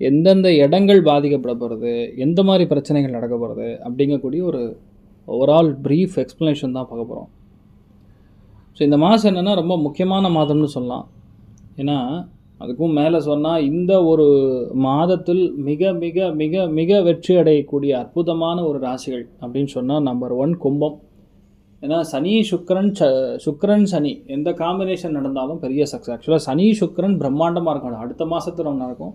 எந்தெந்த இடங்கள் பாதிக்கப்பட போகிறது எந்த மாதிரி பிரச்சனைகள் நடக்க போகிறது அப்படிங்கக்கூடிய ஒரு ஓவரால் ப்ரீஃப் எக்ஸ்ப்ளனேஷன் தான் பார்க்க போகிறோம் ஸோ இந்த மாதம் என்னென்னா ரொம்ப முக்கியமான மாதம்னு சொல்லலாம். ஏன்னா அதுக்கும் மேலே சொன்னால் இந்த ஒரு மாதத்தில் மிக மிக மிக மிக வெற்றி அடையக்கூடிய அற்புதமான ஒரு ராசிகள் அப்படின்னு சொன்னால் நம்பர் ஒன் கும்பம். ஏன்னா சனி சுக்கரன் ச சுக்கரன் சனி எந்த காம்பினேஷன் நடந்தாலும் பெரிய சக்ஸஸ் ஆக்சுவலாக சனி சுக்கரன் பிரம்மாண்டமாக இருக்கும். அடுத்த மாதத்தில் ஒன்று நடக்கும்.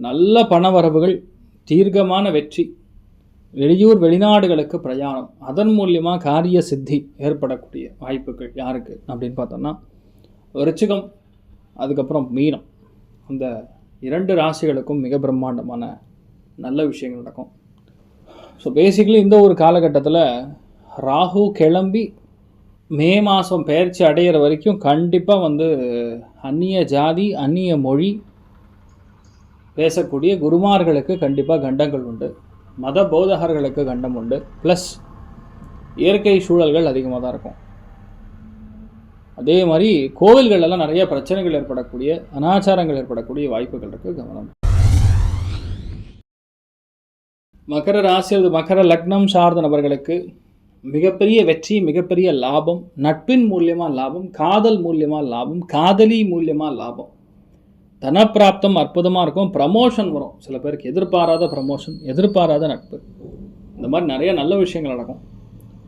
நல்ல பணவரவுகள் தீர்க்கமான வெற்றி வெளியூர் வெளிநாடுகளுக்கு பிரயாணம் அதன் மூலியமாக காரிய சித்தி ஏற்படக்கூடிய வாய்ப்புகள் யாருக்கு அப்படின்னு பார்த்தோம்னா ரிச்சிகம் அதுக்கப்புறம் மீனம். அந்த இரண்டு ராசிகளுக்கும் மிக பிரம்மாண்டமான நல்ல விஷயங்கள் நடக்கும். ஸோ பேசிக்கலி இந்த ஒரு காலகட்டத்தில் ராகு கிளம்பி மே மாதம் பயிற்சி அடையிற வரைக்கும் கண்டிப்பாக வந்து அந்நிய ஜாதி அந்நிய மொழி பேசக்கூடிய குருமார்களுக்கு கண்டிப்பாக கண்டங்கள் உண்டு. மத போதகர்களுக்கு கண்டம் உண்டு. ப்ளஸ் இயற்கை சூழல்கள் அதிகமாக தான் இருக்கும். அதே மாதிரி கோவில்கள் எல்லாம் நிறைய பிரச்சனைகள் ஏற்படக்கூடிய அனாச்சாரங்கள் ஏற்படக்கூடிய வாய்ப்புகள் இருக்குது கவனம். மகர ராசி அல்லது மகர லக்னம் சார்ந்த நபர்களுக்கு மிகப்பெரிய வெற்றி மிகப்பெரிய லாபம் நட்பின் மூலியமாக லாபம் காதல் மூலியமாக லாபம் காதலி மூலியமாக லாபம். தனப்பிராப்தம் அற்புதமாக இருக்கும். ப்ரமோஷன் வரும். சில பேருக்கு எதிர்பாராத ப்ரமோஷன் எதிர்பாராத நட்பு. இந்த மாதிரி நிறைய நல்ல விஷயங்கள் நடக்கும்.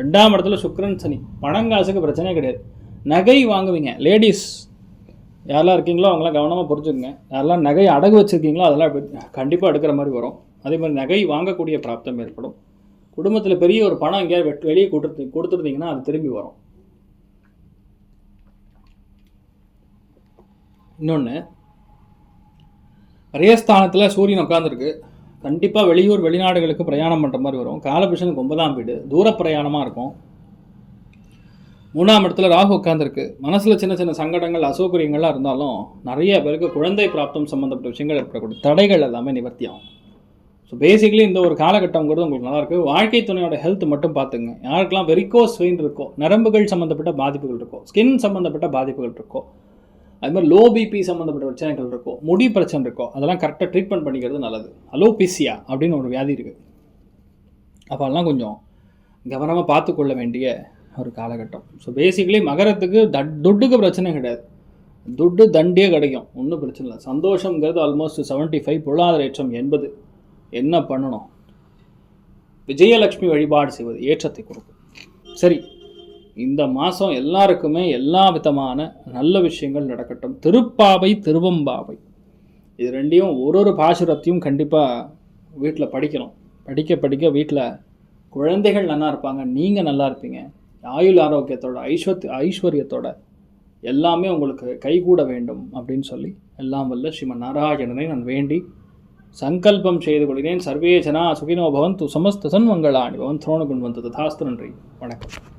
ரெண்டாம் இடத்துல சுக்ரன் சனி. பணங்காசுக்கு பிரச்சனையே கிடையாது. நகை வாங்குவீங்க. லேடிஸ் யாரெல்லாம் இருக்கீங்களோ அவங்களாம் கவனமாக புரிஞ்சுக்கங்க. யாரெல்லாம் நகை அடகு வச்சுருக்கீங்களோ அதெல்லாம் கண்டிப்பாக எடுக்கிற மாதிரி வரும். அதே மாதிரி நகை வாங்கக்கூடிய பிராப்தம் ஏற்படும். குடும்பத்தில் பெரிய ஒரு பணம் எங்கேயாவது வெட் வெளியே கொடுத்து கொடுத்துருந்தீங்கன்னா அது திரும்பி வரும். இன்னொன்று ரேஸ்தானத்தில் சூரியன் உட்காந்துருக்கு கண்டிப்பாக வெளியூர் வெளிநாடுகளுக்கு பிரயாணம் பண்ணுற மாதிரி வரும். காலபிஷனுக்கு ஒன்பதாம் வீடு. தூர பிரயாணமாக இருக்கும். மூணாம் இடத்துல ராகு உட்காந்துருக்கு மனசில் சின்ன சின்ன சங்கடங்கள் அசௌகரியங்கள்லாம் இருந்தாலும் நிறைய பேருக்கு குழந்தை பிராப்தம் சம்மந்தப்பட்ட விஷயங்கள் ஏற்படக்கூடிய தடைகள் எல்லாமே நிவர்த்தி ஆகும். ஸோ பேசிக்கலி இந்த ஒரு காலகட்டங்கிறது உங்களுக்கு நல்லாயிருக்கு வாழ்க்கை துணையோட ஹெல்த் மட்டும் பார்த்துங்க யாருக்கெல்லாம் வெரிகோஸ் வெயின் இருக்கோ நரம்புகள் சம்மந்தப்பட்ட பாதிப்புகள் இருக்கோ ஸ்கின் சம்மந்தப்பட்ட பாதிப்புகள் இருக்கோ அது மாதிரி லோ பிபி சம்மந்தப்பட்ட பிரச்சனைகள் இருக்கும். முடி பிரச்சனை இருக்கோ அதெல்லாம் கரெக்டாக ட்ரீட்மெண்ட் பண்ணிக்கிறது நல்லது. அலோபிசியா அப்படின்னு ஒரு வியாதி இருக்குது. அப்போல்லாம் கொஞ்சம் கவனமாக பார்த்துக்கொள்ள வேண்டிய ஒரு காலகட்டம். ஸோ பேசிக்கலி மகரத்துக்கு தட் துட்டுக்கு பிரச்சனை கிடையாது. துட்டு தண்டியே கிடைக்கும். ஒன்றும் பிரச்சனை இல்லை. சந்தோஷங்கிறது ஆல்மோஸ்ட் 75 ஃபைவ் பொருளாதார ஏற்றம் எண்பது என்ன பண்ணணும்? விஜயலட்சுமி வழிபாடு செய்வது ஏற்றத்தை கொடுக்கும். சரி. இந்த மாதம் எல்லாருக்குமே எல்லா விதமான நல்ல விஷயங்கள் நடக்கட்டும். திருப்பாவை திருவம்பாவை. இது ரெண்டையும் ஒரு ஒரு பாசுரத்தையும் கண்டிப்பாக வீட்டில் படிக்கணும். படிக்க படிக்க வீட்டில் குழந்தைகள் நல்லா இருப்பாங்க நீங்கள் நல்லா இருப்பீங்க. ஆயுள் ஆரோக்கியத்தோட ஐஸ்வத் ஐஸ்வர்யத்தோட எல்லாமே உங்களுக்கு கைகூட வேண்டும் அப்படின்னு சொல்லி எல்லாம் வல்ல ஸ்ரீமன் நாராயணனை நான் வேண்டி சங்கல்பம் செய்து கொள்கிறேன். சர்வே ஜனா சுகினோ பவந்து சமஸ்த சன்மங்களாணி பவன் துரோணகுண் வந்து தாஸ்து நன்றி. வணக்கம்.